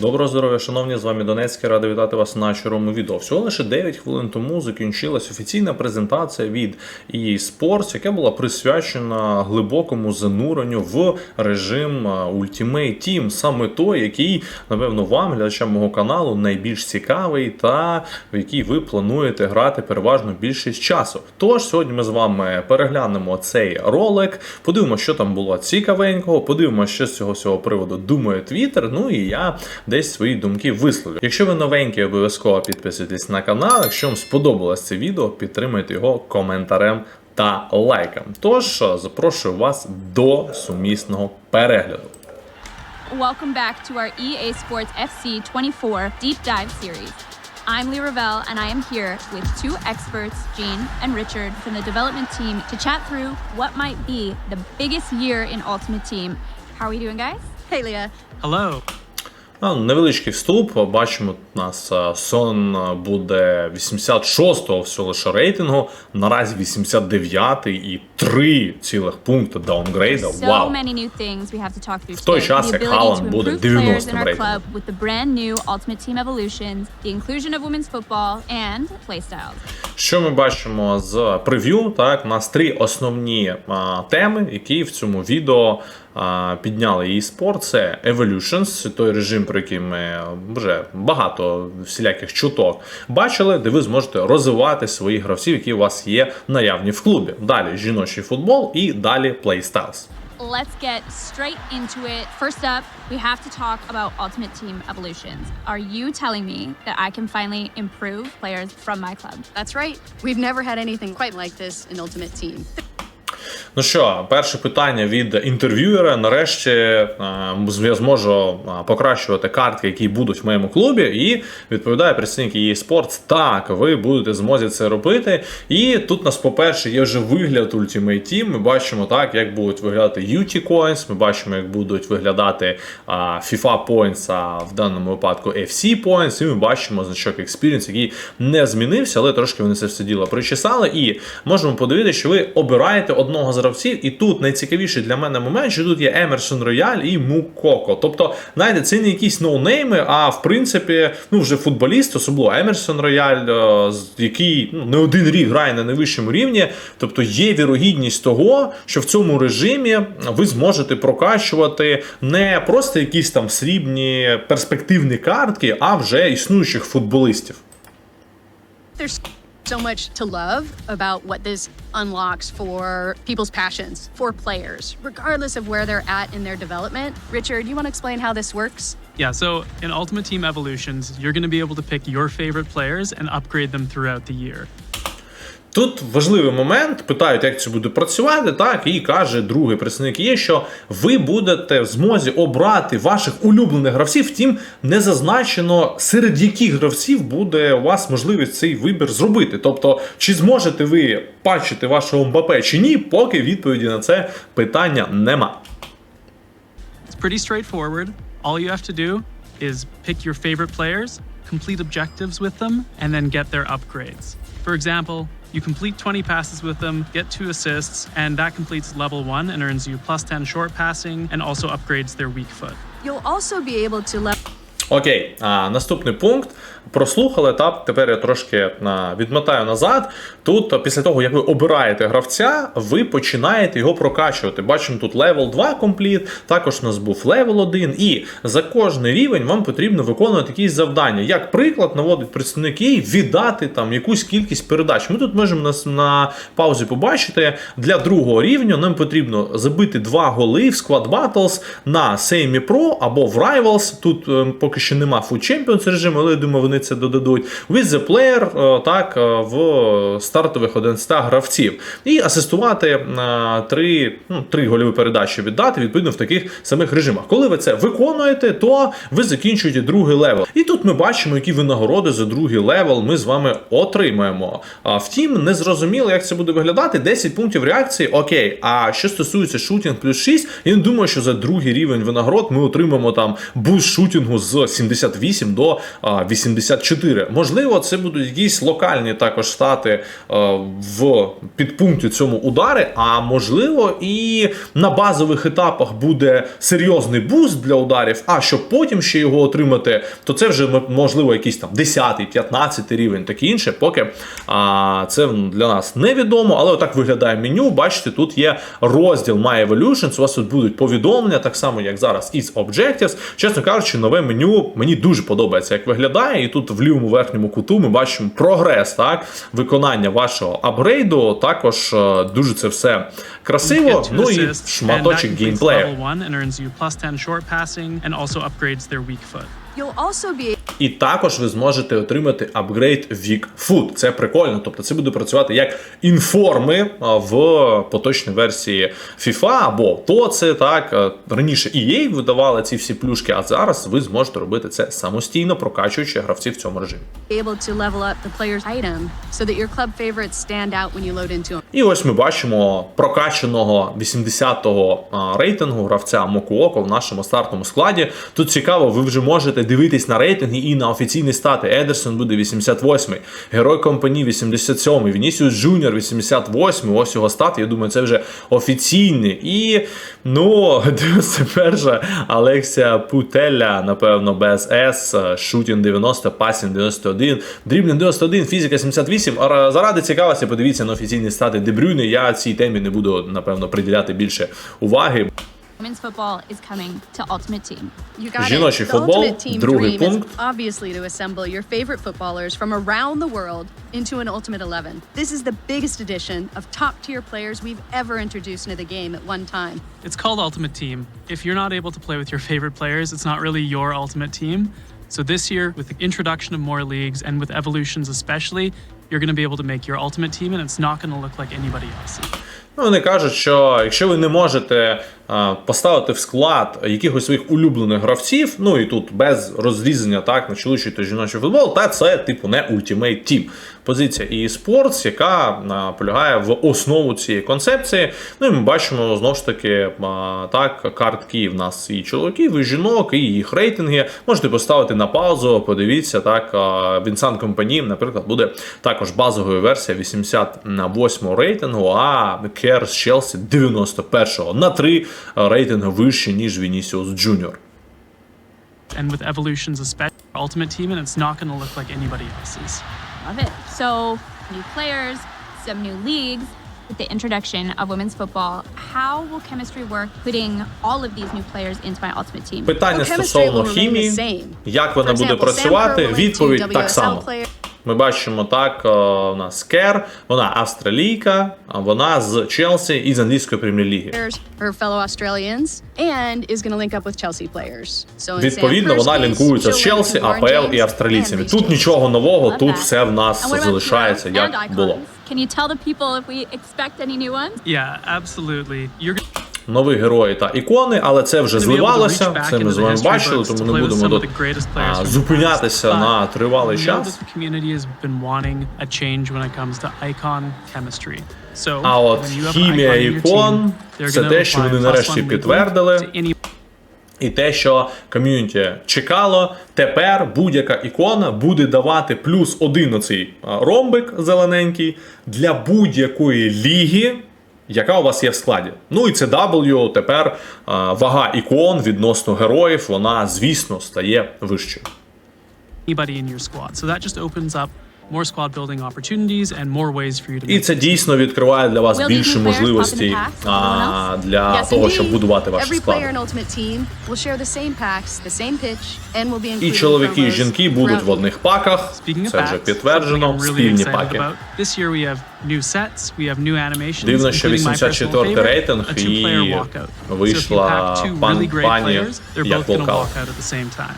Доброго здоров'я, шановні, з вами Донецький. Радий вітати вас на червоному відео. Всього лише 9 хвилин тому закінчилась офіційна презентація від EA Sports, яка була присвячена глибокому зануренню в режим а, Ultimate Team, саме той, який, напевно, вам, глядачам мого каналу, найбільш цікавий та в який ви плануєте грати переважно більшість часу. Тож сьогодні ми з вами переглянемо цей ролик, подивимося, що там було цікавенького, подивимося, що з цього всього приводу думає Twitter, ну і я десь свої думки висловлю. Якщо ви новенькі, обов'язково підписуйтесь на канал. Якщо вам сподобалось це відео, підтримуйте його коментарем та лайком. Тож запрошую вас до сумісного перегляду. Welcome back to our EA Sports FC 24 Deep Dive series. I'm Lee Ravel, and I am here with two experts, Gene and Richard, from the development team to chat through what might be the biggest year in Ultimate Team. How are we doing, guys? Hey, Leah. Hello. Невеличкий вступ. Бачимо, у нас сон буде 86-го всього лише рейтингу. Наразі 89-й і 3 цілих пункти даунгрейда. Вау! В той час, як to буде improve players in 90-м our рейтингу. club with the brand new Ultimate Team evolutions, the inclusion of women's football, and playstyles. Що ми бачимо з прев'ю? Так, у нас три основні а, теми, які в цьому відео а, підняли її спорт. Це Evolutions, той режим, про який ми вже багато всіляких чуток бачили, де ви зможете розвивати своїх гравців, які у вас є наявні в клубі. Далі жіночий футбол і далі Playstyles. Let's get straight into it. First up, we have to talk about Ultimate Team evolutions. Are you telling me that I can finally improve players from my club? That's right. We've never had anything quite like this in Ultimate Team. Ну що, перше питання від інтерв'юера. Нарешті е, я зможу е, покращувати картки, які будуть в моєму клубі. І відповідає представник її Sports, так, ви будете змозі це робити. І тут у нас, по-перше, є вже вигляд Ultimate Team. Ми бачимо так, як будуть виглядати UT Coins, ми бачимо, як будуть виглядати FIFA Points, а в даному випадку FC Points, і ми бачимо значок Experience, який не змінився, але трошки вони це все діло причесали. І можемо подивитися, що ви обираєте одного з гравців, і тут найцікавіший для мене момент, що тут є Емерсон Рояль і Мукоко. Тобто, знаєте, це не якісь ноунейми, а в принципі, ну вже футболіст, особливо Емерсон Рояль, е, який ну, не один рік грає на найвищому рівні. Тобто є вірогідність того, що в цьому режимі ви зможете прокачувати не просто якісь там срібні перспективні картки, а вже існуючих футболістів. There's so much to love about what this unlocks for people's passions, for players, regardless of where they're at in their development. Richard, you want to explain how this works? Yeah, so in Ultimate Team Evolutions, you're going to be able to pick your favorite players and upgrade them throughout the year. Тут важливий момент, питають, як це буде працювати, так, і каже другий представник є, що ви будете в змозі обрати ваших улюблених гравців, втім, не зазначено, серед яких гравців буде у вас можливість цей вибір зробити. Тобто, чи зможете ви бачити вашого Мбапе чи ні, поки відповіді на це питання нема. It's pretty straightforward. All you have to do is pick your favorite players, complete objectives with them, and then get their upgrades. For example, you complete 20 passes with them, get two assists, and that completes level one and earns you plus 10 short passing and also upgrades their weak foot. You'll also be able to level Окей, а, наступний пункт. Прослухали, так, тепер я трошки відмотаю назад. Тут, після того, як ви обираєте гравця, ви починаєте його прокачувати. Бачимо тут левел 2 компліт, також у нас був левел 1, і за кожний рівень вам потрібно виконувати якісь завдання. Як приклад, наводить представник їй віддати там якусь кількість передач. Ми тут можемо на, на паузі побачити, для другого рівня нам потрібно забити два голи в Squad Battles на Semi Pro або в Rivals. Тут е, поки що нема Food Champions режиму, але я думаю, вони це додадуть. With the player, е, так, е, в стартових 11 гравців. І асистувати е, три, ну, три гольові передачі віддати, відповідно, в таких самих режимах. Коли ви це виконуєте, то ви закінчуєте другий левел. І тут ми бачимо, які винагороди за другий левел ми з вами отримаємо. А, Втім, не зрозуміло, як це буде виглядати. 10 пунктів реакції, окей. А що стосується шутінг плюс 6, я не думаю, що за другий рівень винагород ми отримаємо там буст шутінгу з 78 до 84. Можливо, це будуть якісь локальні також стати в підпункті цьому удари, а можливо, і на базових етапах буде серйозний буст для ударів. А щоб потім ще його отримати, то це вже можливо якийсь там 10, 15 рівень, таке інше. Поки це для нас невідомо, але отак виглядає меню. Бачите, тут є розділ My Evolutions. У вас тут будуть повідомлення, так само як зараз із Objectives. Чесно кажучи, нове меню мені дуже подобається, як виглядає. І тут в лівому верхньому куту ми бачимо прогрес, так виконання вашого апгрейду. Також е, дуже це все красиво. Ну і шматочок геймплею. Level one and earns you plus 10 short passing and also upgrades their weak foot. You'll also be І також ви зможете отримати апгрейд Weak Food. Це прикольно. Тобто це буде працювати як інформи в поточній версії FIFA або то це так. а, Раніше EA видавали ці всі плюшки, а зараз ви зможете робити це самостійно, прокачуючи гравців в цьому режимі. І ось ми бачимо прокачаного 80-го рейтингу гравця Мокуоко в нашому стартовому складі. Тут цікаво, ви вже можете дивитись на рейтинги і на офіційні стати. Едерсон буде 88-й, Герой Компанії 87-й, Вінісіус Джуніор 88-й. Ось його стат. Я думаю, це вже офіційний. І ну, 91-ша Алексія Путеля, напевно, без С, шутінг 90, пасінг 91, дріблінг 91, фізика 78. А заради цікавості, подивіться на офіційні стати Дебрюни. Я цій темі не буду, напевно, приділяти більше уваги. Women's football is coming to Ultimate Team. You got Жіночий it. The футбол, ultimate team другий dream is пункт. obviously to assemble your favorite footballers from around the world into an ultimate 11. This is the biggest addition of top tier players we've ever introduced into the game at one time. It's called Ultimate Team. If you're not able to play with your favorite players, it's not really your Ultimate Team. So this year, with the introduction of more leagues and with evolutions especially, you're going to be able to make your Ultimate Team and it's not going to look like anybody else's. Ну, вони кажуть, що якщо ви не можете а, поставити в склад якихось своїх улюблених гравців, ну і тут без розрізання так на чоловічий та жіночий футбол, та це типу не Ultimate Team. Позиція і спортс, яка а, полягає в основу цієї концепції. Ну і ми бачимо знову ж таки а, так картки в нас і чоловіків, і жінок, і їх рейтинги. Можете поставити на паузу, подивіться так. Вінсан Компанії, наприклад, буде також базовою версія 88 рейтингу, а Кер з Челсі 91-го на 3 рейтинги вище, ніж Вінісіус Джуніор. And with evolutions especially, Ultimate Team and it's not going to look like anybody else's. Love it. So, new players, some new leagues. With the introduction of women's football, how will chemistry work putting all of these new players into my ultimate team? Питання стосовно хімії, як вона буде працювати, відповідь так само. Ми бачимо так, е, у нас Кер, вона австралійка, а вона з Челсі і з англійської прем'єр-ліги. Відповідно, вона лінкується з Челсі, АПЛ і австралійцями. Тут нічого нового, тут все в нас залишається, як було. Can you tell the people if we expect any new ones? Yeah, absolutely. You're Нові герої та ікони, але це вже зливалося. Це ми з вами бачили, тому не будемо тут а, зупинятися на тривалий час. А от хімія ікон це те, що вони нарешті підтвердили. І те, що ком'юніті чекало, тепер будь-яка ікона буде давати плюс один оцей ромбик зелененький для будь-якої ліги, яка у вас є в складі. Ну і це W, тепер вага ікон відносно героїв, вона, звісно, стає вищою. anybody in your squad. So that just opens up more squad building opportunities and more ways for you to І це дійсно відкриває для вас більше можливостей а, для Yes, того, щоб будувати ваші Every склади. player in Ultimate Team will share the same packs, the same pitch, and will be included І in чоловіки, і жінки будуть в одних паках. Це вже підтверджено. Спільні excited паки. about. This year we have new sets, we have new animations, Дивно, що including my personal 84-й favorite, рейтинг a two-player і вийшла pack two пан- really great пані players, they're як both going to walkout. walk out at the same time.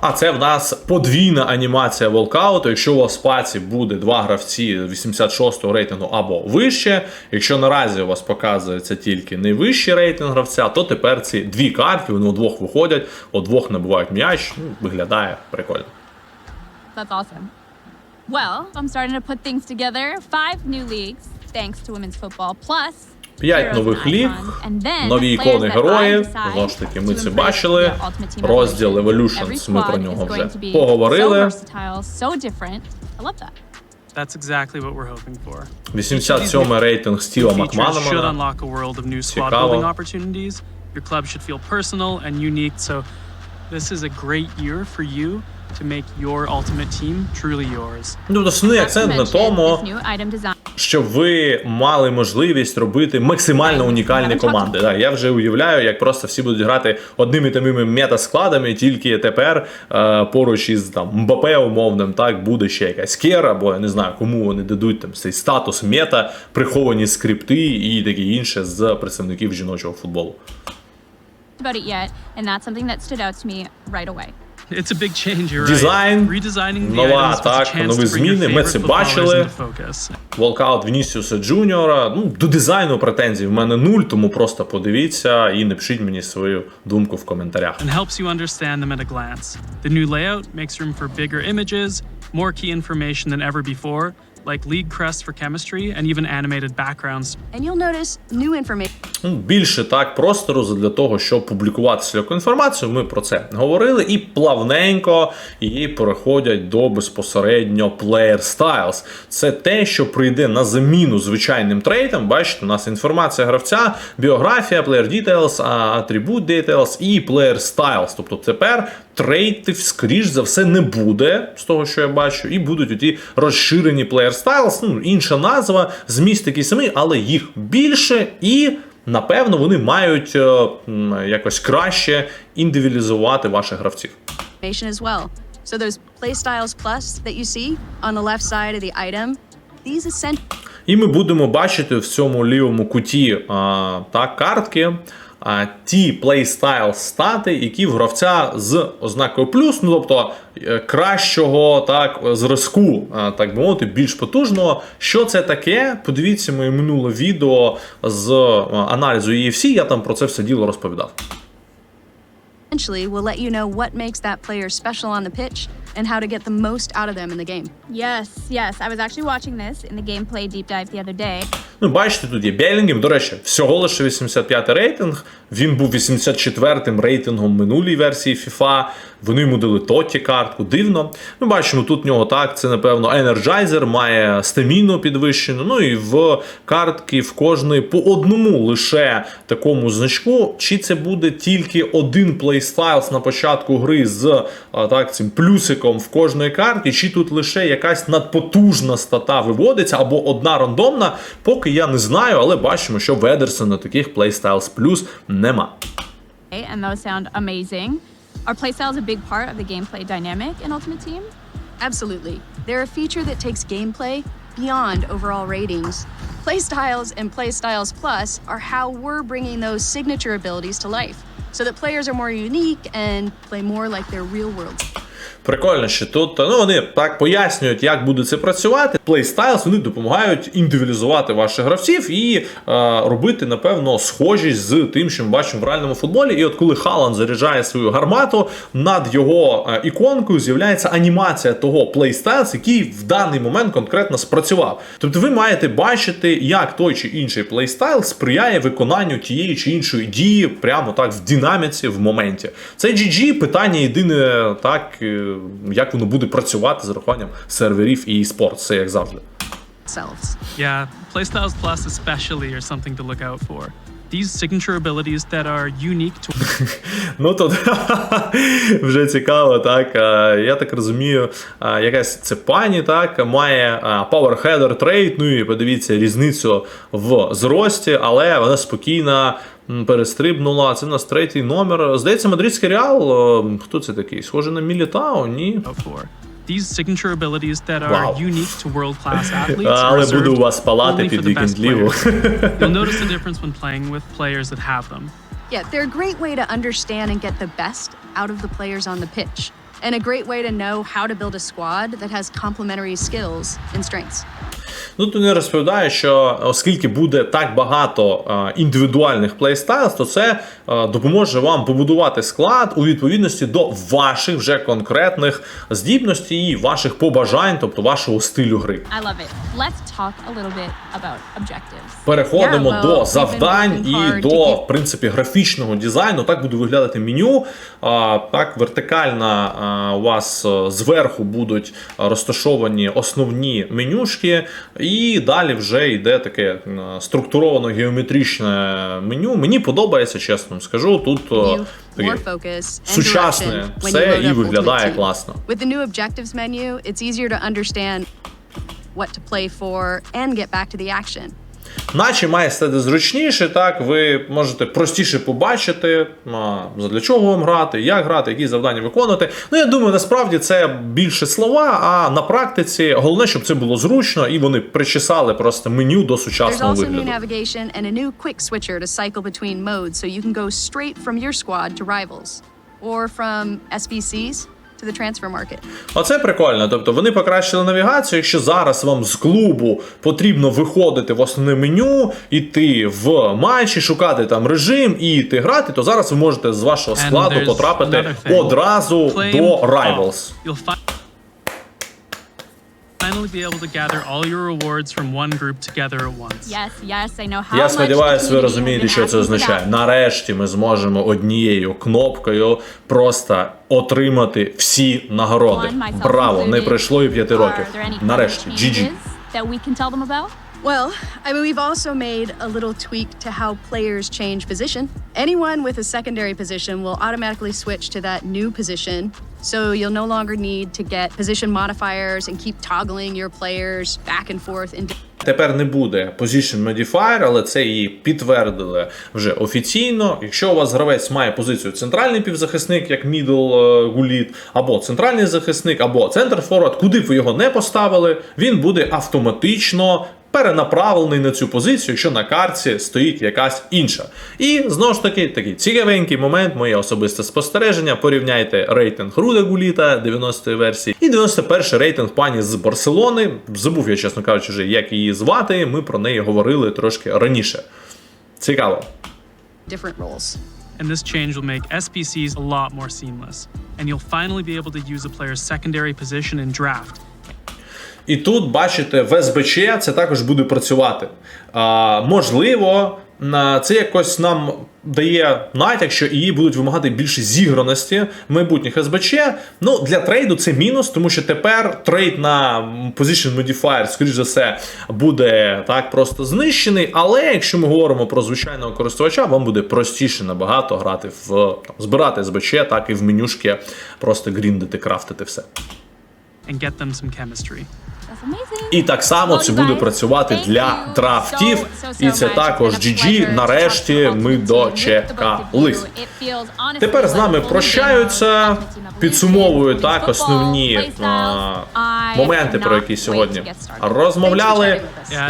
А це в нас подвійна анімація волкауту. Якщо у вас в паці буде два гравці 86-го рейтингу або вище. Якщо наразі у вас показується тільки найвищий рейтинг гравця, то тепер ці дві картки, вони удвох виходять, удвох набувають м'яч. Ну, виглядає прикольно. That's awesome. Well, I'm starting to put things together. Five new leagues, thanks to women's football, plus П'ять нових ліг, нові ікони decide Знову ж таки, ми to це бачили. Розділ Evolution. Evolutions, ми про нього вже поговорили. So versatile, so different. I love that. That's exactly what we're hoping for. 87 рейтинг Стіва Макманамана. Цікаво. Your club should feel personal and unique. So, this is a great year for you to make your ultimate team truly yours. Ну, основний акцент на тому, щоб ви мали можливість робити максимально унікальні команди. Так, я вже уявляю, як просто всі будуть грати одними тими метаскладами, тільки тепер е, поруч із там Мбапе умовним, так буде ще якась кер, або я не знаю, кому вони дадуть там цей статус мета, приховані скрипти і таке інше з представників жіночого футболу. about it yet, and that's something that stood out to me right away. It's a big change, you're Дизайн, right. Redesigning the нова атака, нові зміни, ми це бачили. Волкаут Вінісіуса Джуніора. Ну, до дизайну претензій в мене нуль, тому просто подивіться і напишіть мені свою думку в коментарях. and helps you understand them at a glance. The new layout makes room for bigger images, more key information than ever before, like league crests for chemistry and even animated backgrounds. And you'll notice new information. Ну, Більше так простору для того, щоб публікувати всяку інформацію. Ми про це говорили і плавненько її переходять до безпосередньо Player Styles. Це те, що прийде на заміну звичайним трейтам. Бачите, у нас інформація гравця, біографія, Player Details, а, Attribute Details і Player Styles. Тобто тепер трейтів, скоріш за все, не буде, з того, що я бачу, і будуть оті розширені Player Styles. Ну, інша назва, зміст такий самий, але їх більше і. Напевно, вони мають е, якось краще індивідуалізувати ваших гравців. as well. So those playstyles plus that you see on the left side of the item, these essentially І ми будемо бачити в цьому лівому куті а, так, картки. А, ті плейстайл стати, які в гравця з ознакою плюс, ну тобто е, кращого так зразку, а, так би мовити, більш потужного. Що це таке? Подивіться моє минуле відео з а, аналізу EFC, я там про це все діло розповідав. will let you know what makes that player special on the pitch and how to get the most out of them in the game. Yes, yes. I was actually watching this in the gameplay deep dive the other day. Ну, бачите, тут є Белінгем. До речі, всього лише 85 рейтинг. Він був 84-м рейтингом минулій версії FIFA. Вони йому дали Тоті картку. Дивно. Ми бачимо, тут в нього так. Це, напевно, Energizer, має стаміну підвищену. Ну і в картки в кожної по одному лише такому значку. Чи це буде тільки один плейстайлс на початку гри з так, цим плюсиком в кожної картки, чи тут лише якась надпотужна стата виводиться, або одна рандомна, поки я не знаю, але бачимо, що в Едерсона таких плейстайлс плюс нема. and those sound amazing. Are playstyles a big part of the gameplay dynamic in Ultimate Team? Absolutely. They're a feature that takes gameplay beyond overall ratings. Playstyles and Playstyles Plus are how we're bringing those signature abilities to life so that players are more unique and play more like their real world. Прикольно, що тут ну вони так пояснюють, як буде це працювати. Playstyles вони допомагають індивідуалізувати ваших гравців і е, робити, напевно, схожість з тим, що ми бачимо в реальному футболі. І от коли Халан заряджає свою гармату, над його е, іконкою з'являється анімація того Playstyles, який в даний момент конкретно спрацював. Тобто ви маєте бачити, як той чи інший плейстайл сприяє виконанню тієї чи іншої дії прямо так в динаміці в моменті. Це GG, питання єдине, так е, як воно буде працювати з рахуванням серверів і eSports, це як завжди. Yeah, Playstyles Plus especially are something to look out for. These signature abilities that are unique to Ну тут вже цікаво, так. Е, Я так розумію, е, якась це пані так має е, Power Header Trade, ну і подивіться різницю в зрості, але вона спокійно м, перестрибнула. Це у нас третій номер. Здається, мадридський реал. е, Хто це такий? Схоже на Мілітао, ні. These signature abilities that are Wow. unique to world-class athletes are Але буду у вас палати only під for the best players. You'll notice the difference when playing with players that have them. Yeah, they're a great way to understand and get the best out of the players on the pitch, and a great way to know how to build a squad that has complementary skills and strengths. Ну тут вони розповідають, що оскільки буде так багато е, індивідуальних плейстайлс, то це е, допоможе вам побудувати склад у відповідності до ваших вже конкретних здібностей і ваших побажань, тобто вашого стилю гри. I love it. Let's talk a little bit about objectives. Переходимо Yeah, well, до завдань і до в принципі графічного дизайну. Так буде виглядати меню. А, Так, вертикально а, у вас е, зверху будуть розташовані основні менюшки, і далі вже йде таке е, структуровано геометричне меню. Мені подобається, чесно вам скажу. Тут е, таке сучасне все і виглядає класно. With the new objectives menu, it's easier to understand what to play for and get back to the action. Наче має стати зручніше, так ви можете простіше побачити, для чого вам грати, як грати, які завдання виконувати. Ну я думаю, насправді це більше слова, а на практиці головне, щоб це було зручно і вони причесали просто меню до сучасного вигляду. modes so you can go straight from your squad to rivals or from SBCs to the transfer market. Оце прикольно. Тобто вони покращили навігацію. Якщо зараз вам з клубу потрібно виходити в основне меню, іти в матчі, шукати там режим і йти грати, то зараз ви можете з вашого складу потрапити одразу Claim до. Rivals. Finally be able to gather all your rewards from one group together at once. Yes, yes, I know how Я сподіваюся, ви розумієте, що це означає. Нарешті ми зможемо однією кнопкою просто отримати всі нагороди. Браво! Не пройшло і п'яти років. Нарешті, GG. that we can tell them about? Well, I mean, we've also made a little tweak to how players change position. Anyone with a secondary position will automatically switch to that new position, so you'll no longer need to get position modifiers and keep toggling your players back and forth in Тепер не буде Position Modifier, але це її підтвердили вже офіційно. Якщо у вас гравець має позицію центральний півзахисник, як е, гуліт, або центральний захисник, або центр форвард, куди б ви його не поставили, він буде автоматично. Перенаправлений на цю позицію, якщо на картці стоїть якась інша. І знову ж таки, такий цікавенький момент, моє особисте спостереження. Порівняйте рейтинг Руда Гуліта 90-ї версії і 91-й рейтинг пані з Барселони. Забув я, чесно кажучи, вже, як її звати. Ми про неї говорили трошки раніше. Цікаво. different roles. And this change will make SPCs a lot more seamless. And you'll finally be able to use a player's secondary position in draft. І тут, бачите, в СБЧ це також буде працювати. А, можливо, це якось нам дає натяк, що її будуть вимагати більше зіграності майбутніх СБЧ. Ну, для трейду це мінус, тому що тепер трейд на Position Modifier, скоріш за все, буде так просто знищений. Але якщо ми говоримо про звичайного користувача, вам буде простіше набагато грати в там, збирати СБЧ, так і в менюшки просто гріндити, крафтити все. and get them some chemistry. І так само це буде працювати для драфтів. І це також GG. Нарешті ми дочекались. Тепер з нами прощаються, підсумовую так основні а, I моменти, про які сьогодні розмовляли.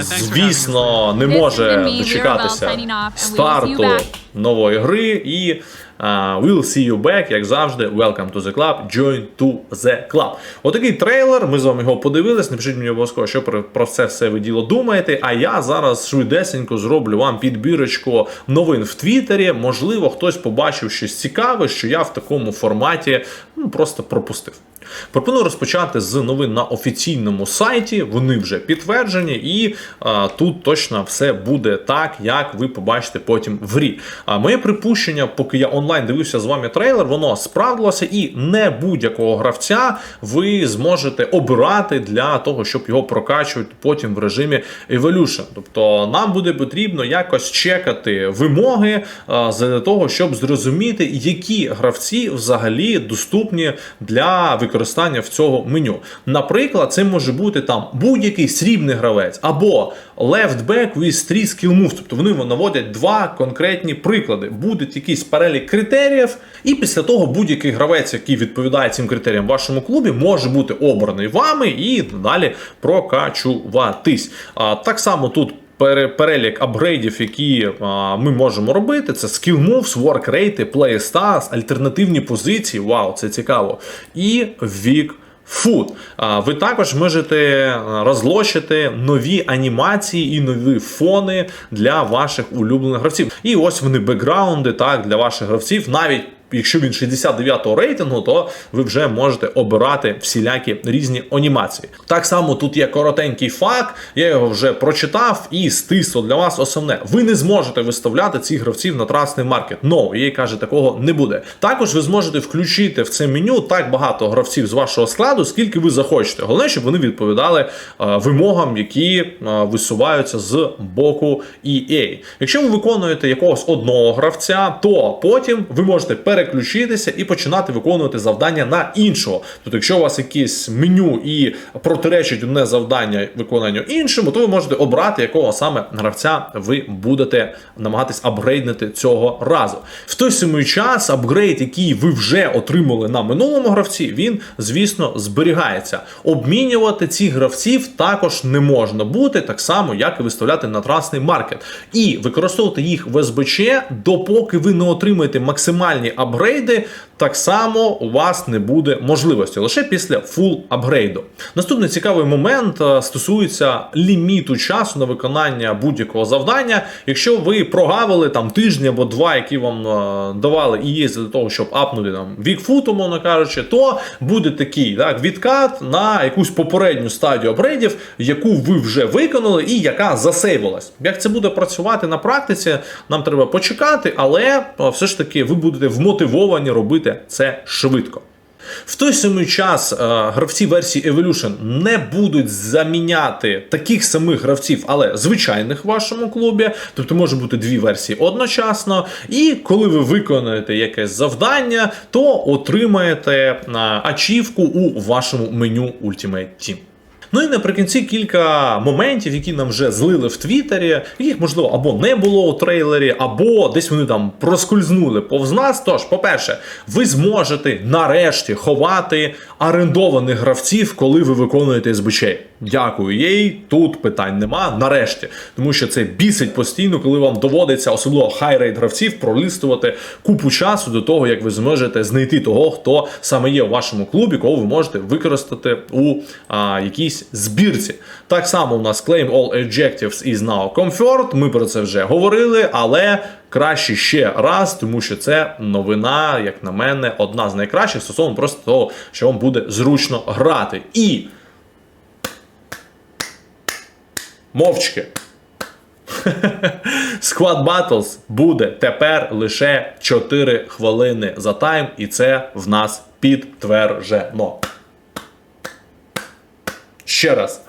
Звісно, не може дочекатися старту нової гри. І а, we'll see you back, як завжди. Welcome to the club, join to the club. Отакий трейлер. Ми з вами його подивились. Напишіть мені обов'язково, що про це все ви діло думаєте. А я зараз швидесенько зроблю вам підбірочку новин в Твіттері. Можливо, хтось побачив щось цікаве, що я в такому форматі ну, просто пропустив. Пропоную розпочати з новин на офіційному сайті. Вони вже підтверджені, і а, тут точно все буде так, як ви побачите потім в грі. А моє припущення, поки я онлайн дивився з вами трейлер, воно справдилося, і не будь-якого гравця ви зможете обирати для того, щоб його прокачувати потім в режимі Evolution. Тобто нам буде потрібно якось чекати вимоги а, для того, щоб зрозуміти, які гравці взагалі доступні для використання в цього меню. Наприклад, це може бути там будь-який срібний гравець або left back with three skill moves. Тобто вони наводять два конкретні приклади. Буде якийсь перелік критеріїв, і після того будь-який гравець, який відповідає цим критеріям в вашому клубі, може бути обраний вами і далі прокачуватись. А, так само тут. Пере- Перелік апгрейдів, які ми можемо робити, це skill moves, work rate, play stars, альтернативні позиції. Вау, це цікаво. І вік. А, Ви також можете е, розлощити нові анімації і нові фони для ваших улюблених гравців. І ось вони бекграунди так для ваших гравців, навіть. Якщо він 69-го рейтингу, то ви вже можете обирати всілякі різні анімації. Так само тут є коротенький факт, я його вже прочитав і стисло для вас основне. Ви не зможете виставляти цих гравців на трасний маркет. No, їй каже, такого не буде. Також ви зможете включити в це меню так багато гравців з вашого складу, скільки ви захочете. Головне, щоб вони відповідали е, вимогам, які е, висуваються з боку EA. Якщо ви виконуєте якогось одного гравця, то потім ви можете переключитися і починати виконувати завдання на іншого. Тобто, якщо у вас якесь меню і протиречить одне завдання виконанню іншому, то ви можете обрати, якого саме гравця ви будете намагатись апгрейднути цього разу. В той самий час апгрейд, який ви вже отримали на минулому гравці, він, звісно, зберігається. Обмінювати цих гравців також не можна бути, так само, як і виставляти на трасний маркет. І використовувати їх в СБЧ, допоки ви не отримаєте максимальні апгрейди, так само у вас не буде можливості лише після фул апгрейду. Наступний цікавий момент е, стосується ліміту часу на виконання будь-якого завдання. Якщо ви прогавили там тиждень або два, які вам е, давали і є для того, щоб апнути там вікфут, умовно кажучи, то буде такий так, відкат на якусь попередню стадію апгрейдів, яку ви вже виконали і яка засейвилась. Як це буде працювати на практиці, нам треба почекати, але е, все ж таки ви будете вмотивовані робити це швидко. В той самий час е, гравці версії Evolution не будуть заміняти таких самих гравців, але звичайних в вашому клубі. Тобто може бути дві версії одночасно. І коли ви виконаєте якесь завдання, то отримаєте е, ачівку у вашому меню Ultimate Team. Ну і наприкінці кілька моментів, які нам вже злили в Твіттері, яких можливо або не було у трейлері, або десь вони там проскользнули повз нас. Тож, по-перше, ви зможете нарешті ховати орендованих гравців, коли ви виконуєте СБЧ. Дякую їй. Тут питань нема. Нарешті, тому що це бісить постійно, коли вам доводиться особливо хайрейт гравців пролистувати купу часу до того, як ви зможете знайти того, хто саме є у вашому клубі, кого ви можете використати у а, якійсь збірці. Так само у нас Claim All Adjectives is now confirmed. Ми про це вже говорили, але. Краще ще раз, тому що це новина, як на мене, одна з найкращих стосовно просто того, що вам буде зручно грати. І мовчки. Squad Battles буде тепер лише 4 хвилини за тайм, і це в нас підтверджено. Ще раз.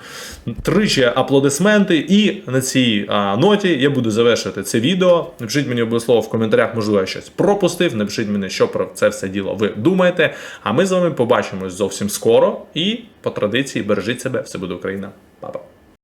Тричі аплодисменти, і на цій а, ноті я буду завершити це відео. Напишіть мені обов'язково в коментарях, можливо, я щось пропустив. Напишіть мені, що про це все діло ви думаєте. А ми з вами побачимось зовсім скоро. І по традиції бережіть себе, все буде Україна. Па-па.